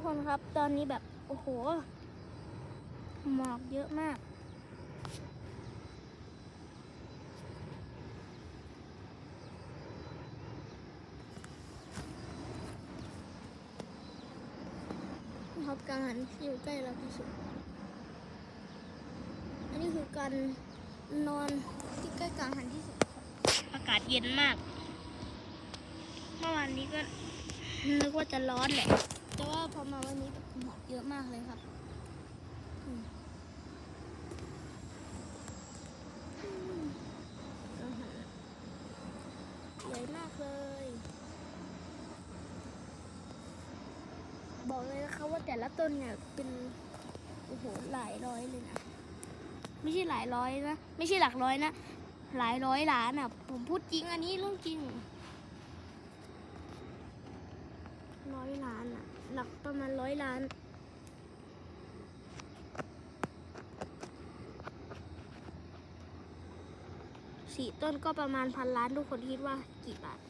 กคนครับ ตอนนี้แบบ โอ้โห หมอกเยอะมากนี่ครับกังหันที่อยู่ใกล้เราที่สุด อันนี้คือการนอนที่ใกล้กังหันที่สุด อากาศเย็นมาก เมื่อวานนี้ก็ นึกว่าจะร้อนแหละ แต่ว่าพอมาวันนี้แบบหมอกเยอะมากเลยครับใหญ่มากเลย บอกเลยนะคะว่าแต่ละต้นเนี่ยเป็น โอ้โห หลายร้อยเลยนะ ไม่ใช่หลายร้อยนะ ไม่ใช่หลักร้อยนะ หลายร้อยล้านอะ ผมพูดจริงอันนี้เรื่องจริง ร้อยล้านอะ ห ลักประมาณร้อยล้านสี่ต้นก็ประมาณพันล้านทุกคนคิดว่ากี่บาท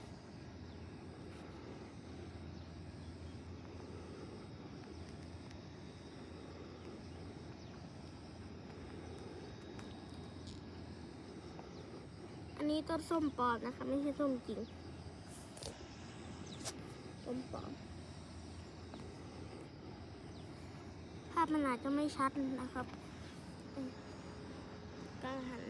อันนี้ต้นส้มปลอมนะคะ ไม่ใช่ส้มจริงส้มปลอมาพมันอาจจะไม่ชัดนะครับกังหัน